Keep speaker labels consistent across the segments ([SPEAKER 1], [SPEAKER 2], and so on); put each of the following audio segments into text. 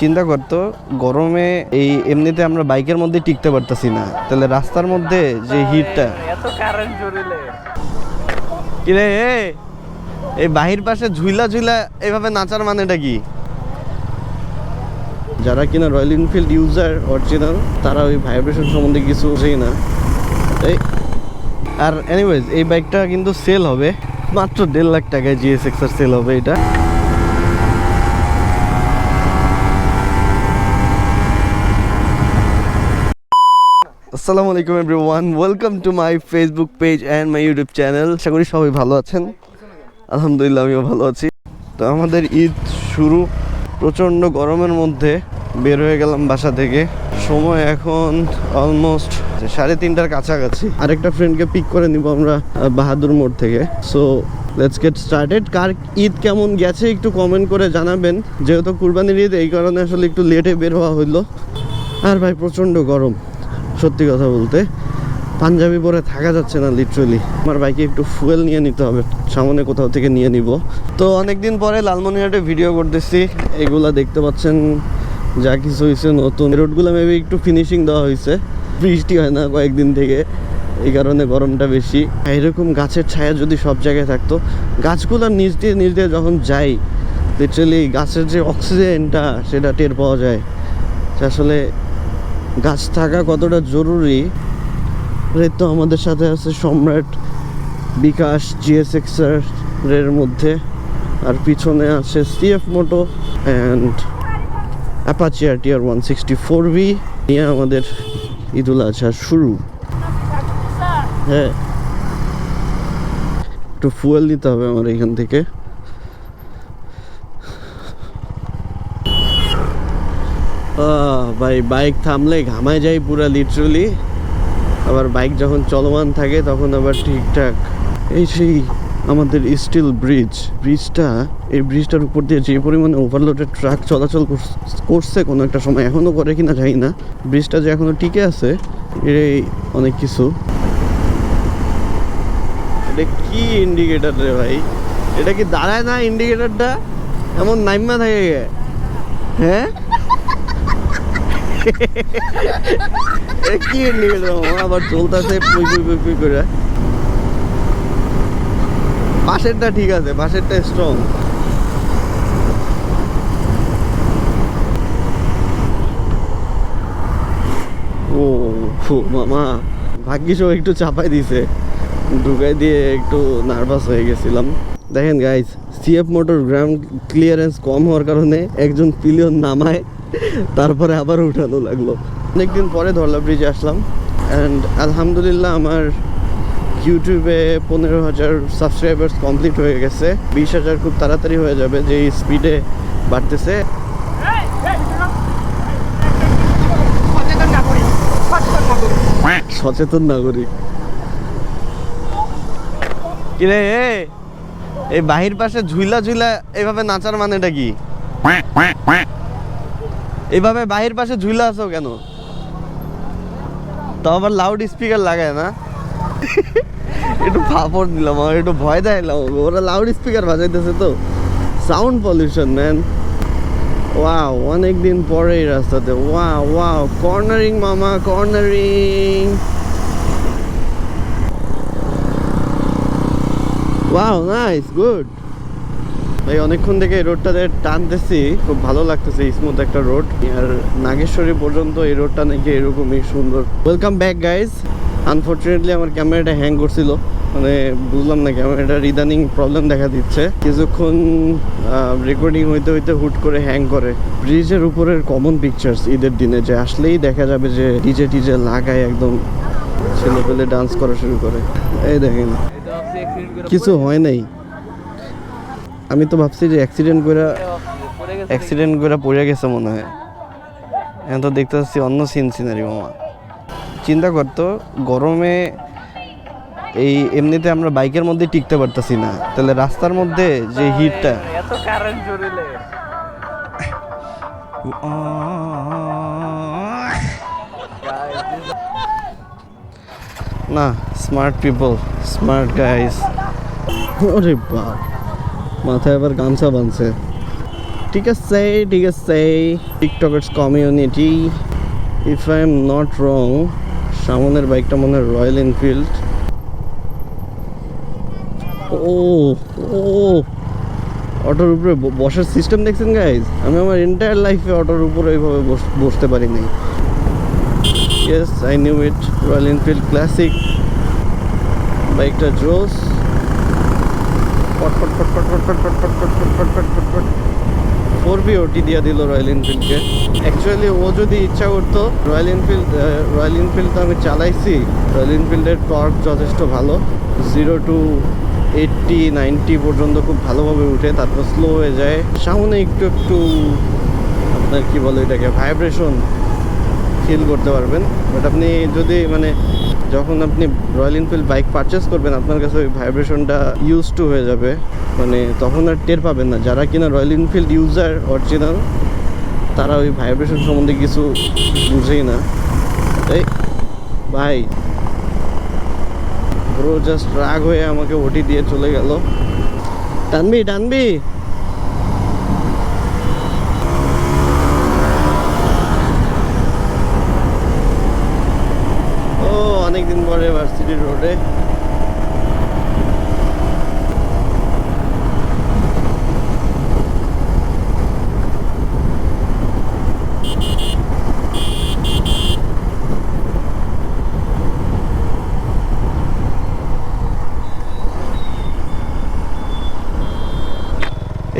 [SPEAKER 1] চিন্তা করতো গরমে এই এমনিতে আমরা বাইকের মধ্যে টিকতে পারতাছি না। তাহলে রাস্তার মধ্যে যে হিটটা। কিরে এই বাহির পাশে ঝুইলা ঝুইলা এভাবে নাচার মানেটা কি? যারা কিনা রয়্যাল এনফিল্ড ইউজার অরিজিনাল তারা ওই ভাইব্রেশন সম্বন্ধে কিছু বোঝেই না। এই আর এনিওয়েজ এই বাইকটা কিন্তু সেল হবে। মাত্র দেড় লাখ টাকায় জিএসএক্স আর সেল হবে এটা। আসসালামু আলাইকুম everyone welcome to my Facebook page and my YouTube channel আশা করি সবাই ভালো আছেন। আলহামদুলিল্লাহ, আমিও ভালো আছি। তো আমাদের ঈদ শুরু। প্রচণ্ড গরমের মধ্যে বের হয়ে গেলাম বাসা থেকে। সময় এখন অলমোস্ট সাড়ে তিনটার কাছাকাছি। আরেকটা ফ্রেন্ডকে পিক করে নিব আমরা বাহাদুর মোড় থেকে। সো লেটস গেট স্টার্টেড কার ঈদ কেমন গেছে একটু কমেন্ট করে জানাবেন। যেহেতু কুরবানির ঈদ, এই কারণে আসলে একটু লেটে বের হওয়া হইল। আর ভাই, প্রচণ্ড গরম। সত্যি কথা বলতে, পাঞ্জাবি পরে থাকা যাচ্ছে না লিটারালি আমার বাইকে একটু ফুয়েল নিয়ে নিতে হবে, সামনে কোথাও থেকে নিয়ে নিব। তো অনেকদিন পরে লালমনিরহাটে ভিডিও করতেছি, এগুলা দেখতে পাচ্ছেন, যা কিছু হয়েছে নতুন। রোডগুলো মেবি একটু ফিনিশিং দেওয়া হয়েছে বৃষ্টি হয় না কয়েকদিন থেকে, এই কারণে গরমটা বেশি। এরকম গাছের ছায়া যদি সব জায়গায় থাকতো গাছগুলোর নিচ দিয়ে নিচ দিয়ে যখন যাই লিটারালি গাছের যে অক্সিজেনটা সেটা টের পাওয়া যায়। আসলে গাছ থাকা কতটা জরুরি তো আমাদের সাথে আছে সম্রাট বিকাশ জিএসএক্স এর মধ্যে, আর পিছনে আছে CF Moto and Apache R TR one sixty four V নিয়ে আমাদের ঈদুল আজহা শুরু। হ্যাঁ একটু ফুয়েল নিতে হবে আমার এখান থেকে। ভাই বাইক থামলে ঘামায় যায় পুরা লিটারালি আবার বাইক যখন চলমান থাকে, তখন আবার ঠিকঠাক। এই সেই আমাদের স্টিল ব্রিজ ব্রিজটা এই ব্রিজটার উপর দিয়ে যে পরিমাণে ওভারলোডেড ট্রাক চলাচল করছে কোনো একটা সময় এখনও করে কিনা জানি না। ব্রিজটা যে এখনও টিকে আছে এই অনেক কিছু। এটা কি ইন্ডিকেটার রে ভাই? এটা কি দাঁড়ায় না ইন্ডিকেটারটা এমন নাইমা থাকে। হ্যাঁ? কি ইন্ডিকেটর আবার চলতেছে পুই পুই পুই পুই করে। পাশেরটা ঠিক আছে পাশেরটা স্ট্রং ও মামা, ভাগ্যিস একটু চাপাই দিছে। ঢুকাই দিয়ে একটু নার্ভাস হয়ে গেছিলাম। দেখেন guys CF motor ground clearance কম হওয়ার কারণে একজন পিলিয়ন নামায়। তারপরে আবার উঠানো লাগল। অনেকদিন পরে ধরলা ব্রিজে আসলাম। অ্যান্ড আলহামদুলিল্লাহ আমার ইউটিউবে পনেরো হাজার সাবস্ক্রাইবার্স কমপ্লিট হয়ে গেছে। বিশ হাজার খুব তাড়াতাড়ি হয়ে যাবে যে স্পিডে বাড়তেছে।
[SPEAKER 2] সচেতন নাগরিক।
[SPEAKER 1] কিরে এ, এই বাহির পাশে ঝুইলা ঝুইলা এভাবে নাচার মানেটা কি? এইভাবে বাহির পাশে ঝুইলা আছো কেন? তো আবার লাউড স্পিকার লাগায় না? একটু ফাপড় দিলাম আমার একটু ভয় দেখাইলাম। ওরা লাউড স্পিকার বাজাইতেছে তো। সাউন্ড পলিউশন ম্যান ওয়াও অনেক দিন পরে এই রাস্তাতে। ওয়াও ওয়াও কর্নারিং মামা কর্নারিং ওয়াও নাইস গুড ভাই, অনেকক্ষণ থেকে এই রোডটাতে টানতেছি। খুব ভালো লাগতেছে স্মুথ একটা রোড আর নাগেশ্বরী পর্যন্ত এই রোডটা নাকি এরকমই সুন্দর। ওয়েলকাম ব্যাক গাইজ আনফর্চুনেটলি আমার ক্যামেরাটা হ্যাং করছিল। মানে বুঝলাম না ক্যামেরাটার ইদানিং প্রবলেম দেখা দিচ্ছে। কিছুক্ষণ রেকর্ডিং হইতে হইতে হুট করে হ্যাং করে। ব্রিজের উপরের কমন পিকচার্স ঈদের দিনে যে আসলেই দেখা যাবে যে ডিজে টিজে লাগায় একদম ছেলে পেলে ডান্স করা শুরু করে। এই দেখেন। কিছু হয় নাই। আমি তো ভাবছি যে অ্যাক্সিডেন্ট করে অ্যাক্সিডেন্ট করে পড়ে গেছে মনে হয়। এখন তো দেখতে পাচ্ছি অন্য সিন সিনারি মামা। চিন্তা করতো গরমে এই এমনিতে আমরা বাইকের মধ্যে টিকতে পারতাছি না। তাহলে রাস্তার মধ্যে যে হিটটা
[SPEAKER 2] এত কারেন্ট জড়িলে
[SPEAKER 1] না স্মার্ট পিপল স্মার্ট গাইস ওরে বাপ। মাথায় আবার গামছা বাঁধছে। ঠিক আছে ঠিক আছে। TikTokers community if I am not wrong সামনের বাইকটা মনে হয় রয়্যাল এনফিল্ড ও ও, অটোর উপরে বসার সিস্টেম দেখছেন গাইজ আমি আমার এন্টায়ার লাইফে অটোর উপরে এইভাবে বস- বসতে পারি নাই। Yes I knew it Royal Enfield Classic বাইকটা জোস। পটপট পটপট পটপট পটপট পটপট পটপট পটপট ফোর বি ওটি দিয়ে দিল রয়্যাল এনফিল্ডকে অ্যাকচুয়ালি ও যদি ইচ্ছা করতো রয়্যাল এনফিল্ড রয়্যাল এনফিল্ড তো আমি চালাইছি। রয়্যাল এনফিল্ডের টর্ক যথেষ্ট ভালো। জিরো টু এইটটি নাইনটি পর্যন্ত খুব ভালোভাবে উঠে, তারপর স্লো হয়ে যায়। সামনে একটু একটু আপনার কী বলে এটাকে ভাইব্রেশন ফিল করতে পারবেন। বাট আপনি যদি মানে যখন আপনি রয়্যাল এনফিল্ড বাইক পারচেস করবেন, আপনার কাছে ওই ভাইব্রেশনটা ইউজ টু হয়ে যাবে। মানে তখন আর টের পাবেন না। যারা কিনা রয়্যাল এনফিল্ড ইউজার অরিজিনাল তারা ওই ভাইব্রেশন সম্বন্ধে কিছু বুঝেই না। এই, ভাই ব্রো জাস্ট রাগ হয়ে আমাকে ওটি দিয়ে চলে গেল। টানবি টানবি! ইউনিভার্সিটি রোডে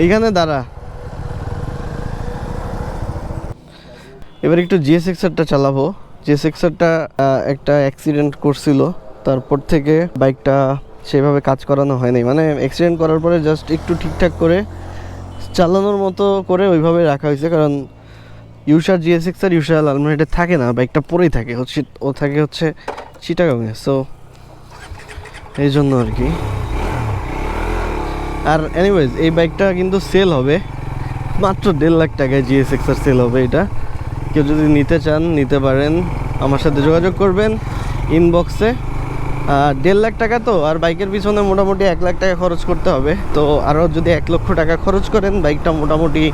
[SPEAKER 1] এইখানে দাঁড়া। এবার একটু জিএসএক্সারটা চালাবো। জিএস সেক্সারটা একটা অ্যাক্সিডেন্ট করছিল, তারপর থেকে বাইকটা সেভাবে কাজ করানো হয়নি। মানে অ্যাক্সিডেন্ট করার পরে জাস্ট একটু ঠিকঠাক করে চালানোর মতো করে ওইভাবে রাখা হয়েছে, কারণ ইউশা জিএস এক্সার ইউশা আলমারিতে থাকে না বাইকটা পরেই থাকে। হচ্ছে ও থাকে হচ্ছে চিটাগাংয়ে সো এই জন্য আর কি। আর এনিওয়েজ এই বাইকটা কিন্তু সেল হবে, মাত্র দেড় লাখ টাকায় জিএস এক্সার সেল হবে এটা। কেউ যদি নিতে চান, নিতে পারেন। আমার সাথে যোগাযোগ করবেন ইনবক্সে দেড় লাখ টাকা তো, আর বাইকের পিছনে মোটামুটি এক লাখ টাকা খরচ করতে হবে। তো আরও যদি এক লক্ষ টাকা খরচ করেন, বাইকটা মোটামুটি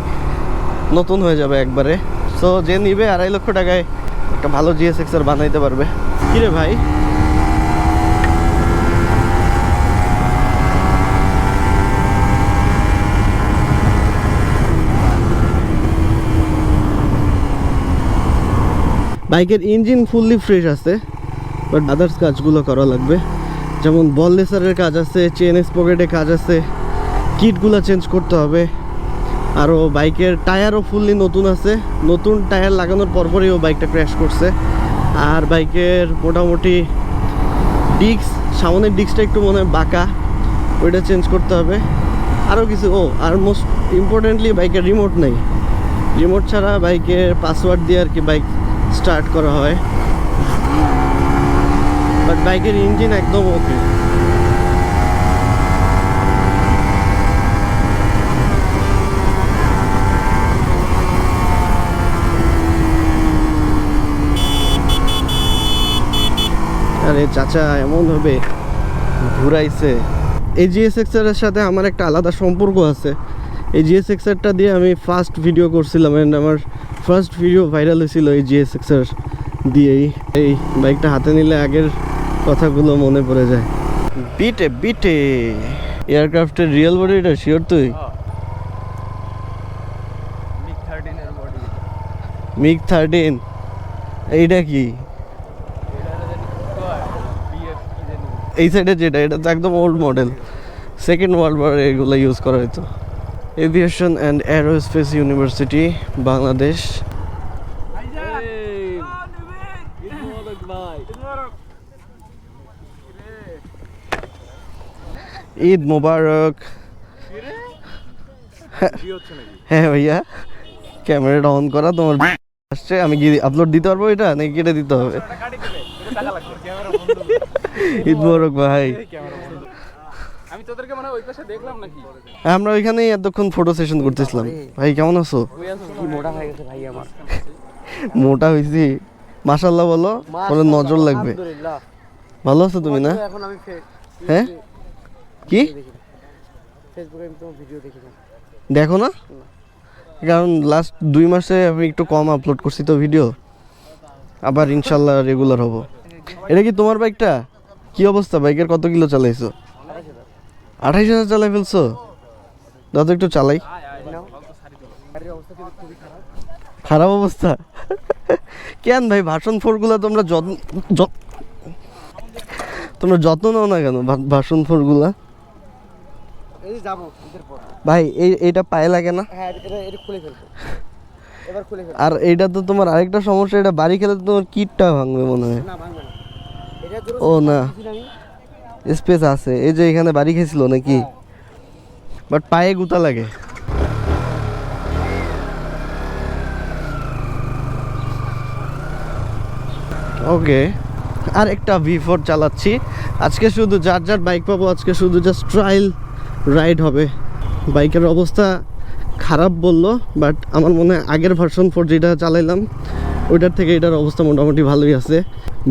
[SPEAKER 1] নতুন হয়ে যাবে একবারে। সো যে নিবে আড়াই লক্ষ টাকায় একটা ভালো জিএস এক্সার বানাইতে পারবে। কিরে ভাই? বাইকের ইঞ্জিন ফুললি ফ্রেশ আছে বাট আদার্স কাজগুলো করা লাগবে। যেমন বল লেসারের কাজ আছে চেন পকেটে কাজ আছে কিটগুলো চেঞ্জ করতে হবে। আরও বাইকের টায়ারও ফুললি নতুন আছে। নতুন টায়ার লাগানোর পরপরই ও বাইকটা ক্র্যাশ করছে। আর বাইকের মোটামুটি ডিস্ক, সামনের ডিস্কটা একটু মনে হয় বাঁকা, ওইটা চেঞ্জ করতে হবে। আরও কিছু, ও, আর মোস্ট ইম্পর্টেন্টলি বাইকের রিমোট নেই। রিমোট ছাড়া বাইকের পাসওয়ার্ড দিয়ে আর কি বাইক স্টার্ট করা হয়। বাট বাইকের ইঞ্জিন একদম ওকে আরে চাচা, এমন হবে ঘুরাইছে। এই সাথে আমার একটা আলাদা সম্পর্ক আছে। এই জিএস এক্সারটা দিয়ে আমি ফার্স্ট ভিডিও করছিলাম অ্যান্ড আমার ফার্স্ট ভিডিও ভাইরাল হয়েছিল এই জিএস এক্সার দিয়েই। এই বাইকটা হাতে নিলে আগের কথাগুলো মনে পড়ে যায়। বিটে বিটে এয়ারক্রাফটের রিয়েল বডিটা শিওর তুই?
[SPEAKER 2] বডি
[SPEAKER 1] মিগ থার্টিন এইটা কি? এই সাইডে যেটা এটা তো একদম old model second world war এগুলো ইউজ করা হতো aviation and aerospace university Bangladesh Eid Mubarak হ্যাঁ ভাইয়া ক্যামেরাটা অন করা তোমার আসছে আমি কি আপলোড দিতে পারব এটা নাকি কেটে দিতে হবে? ঈদ মোবারক ভাই।
[SPEAKER 2] তোদেরকে মানে ওই পাশে দেখলাম নাকি?
[SPEAKER 1] আমরা ওইখানেই এতক্ষণ ফটো সেশন করতেছিলাম। ভাই কেমন আছো?
[SPEAKER 2] কি মোটা হয়ে গেছে ভাই আমার।
[SPEAKER 1] মোটা হয়েছি মাশাল্লাহ বলো বলে নজর লাগবে।
[SPEAKER 2] আলহামদুলিল্লাহ।
[SPEAKER 1] ভালো আছো তুমি না?
[SPEAKER 2] এখন আমি
[SPEAKER 1] হ্যাঁ? কি?
[SPEAKER 2] ফেসবুকে আমি তোমার ভিডিও দেখি
[SPEAKER 1] দেখো না? কারণ লাস্ট দুই মাসে আমি একটু কম আপলোড করছি তো ভিডিও আবার ইনশাল্লাহ রেগুলার হব। এটা কি তোমার বাইকটা কি অবস্থা? বাইকের কত কিলো চালাইছো? আঠাইশ হাজার চালাই ফেলছো? দাদা একটু চালাই। খারাপ অবস্থা। কেন ভাই ভাষণ ফোরগুলো তোমরা যত্ন যত- তোমরা যত্ন নাও না কেন ভাষণ ফোরগুলা? ভাই এই এইটা পায়ে লাগে না।
[SPEAKER 3] এটা এটা
[SPEAKER 1] আর এইটা তো তোমার আরেকটা সমস্যা এটা বাড়ি খেলে তোমার কিটটা ভাঙবে মনে হয়।
[SPEAKER 3] এটা
[SPEAKER 1] ও না। স্পেস আছে। এই যে এখানে বাড়ি খেয়েছিল নাকি? বাট পায়ে গুতা লাগে। ওকে আর একটা ভি ফোর চালাচ্ছি। আজকে শুধু যার যার বাইক পাবো আজকে শুধু জাস্ট ট্রায়াল রাইড হবে। বাইকের অবস্থা খারাপ বলল বাট আমার মনে হয় আগের ভার্সন ফোর যেটা চালাইলাম ওইটার থেকে এটার অবস্থা মোটামুটি ভালোই আছে।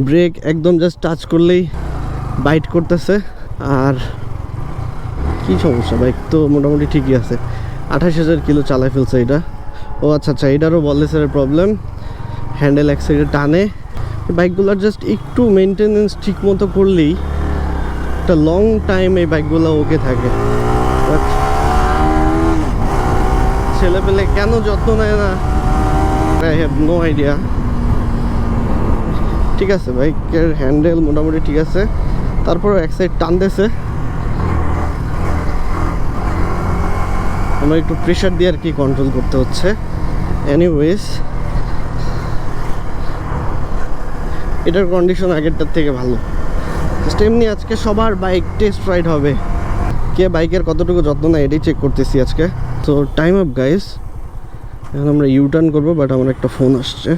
[SPEAKER 1] ব্রেক একদম জাস্ট টাচ করলেই বাইট করতেছে আর কি সমস্যা? বাইক তো মোটামুটি ঠিকই আছে। আঠাশ হাজার কিলো চালায় ফেলছে এটা। ও আচ্ছা আচ্ছা এটারও বলেসের প্রবলেম হ্যান্ডেল এক সাইডে টানে। বাইকগুলোর জাস্ট একটু মেনটেনেন্স ঠিক মতো করলেই একটা লং টাইম এই বাইকগুলো ওকে থাকে। ছেলে পেলে কেন যত্ন নেয় না? আই হ্যাভ নো আইডিয়া ঠিক আছে, বাইকের হ্যান্ডেল মোটামুটি ঠিক আছে। তারপর এক সাইড টানতেছে। আমরা একটু প্রেশার দিয়ে আর কি কন্ট্রোল করতে হচ্ছে। এনিওয়েজ এটার কন্ডিশন আগেরটার থেকে ভালো। জাস্ট এমনি আজকে সবার বাইক টেস্ট রাইড হবে। কে বাইকের কতটুকু যত্ন নেয় এটাই চেক করতেছি আজকে। তো টাইম আপ গাইস এখন আমরা ইউ টার্ন করব বাট আমার একটা ফোন আসছে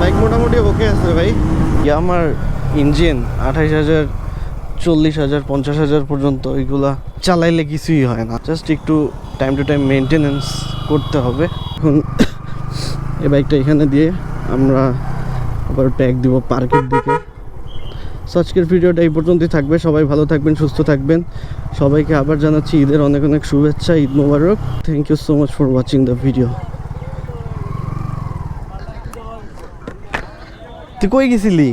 [SPEAKER 1] বাইক মোটামুটি ওকে আছে ভাই আমার ইঞ্জিন আঠাশ হাজার, চল্লিশ হাজার, পঞ্চাশ হাজার পর্যন্ত ওইগুলা চালাইলে কিছুই হয় না। জাস্ট একটু টাইম টু টাইম মেনটেনেন্স করতে হবে। এখন এই বাইকটা এখানে দিয়ে আমরা আবার ট্যাগ দিব পার্কের দিকে। সো আজকের ভিডিওটা এই পর্যন্তই থাকবে। সবাই ভালো থাকবেন, সুস্থ থাকবেন। সবাইকে আবার জানাচ্ছি ঈদের অনেক অনেক শুভেচ্ছা, Eid Mubarak. Thank you so much for watching the video তুই কই গেছিলি?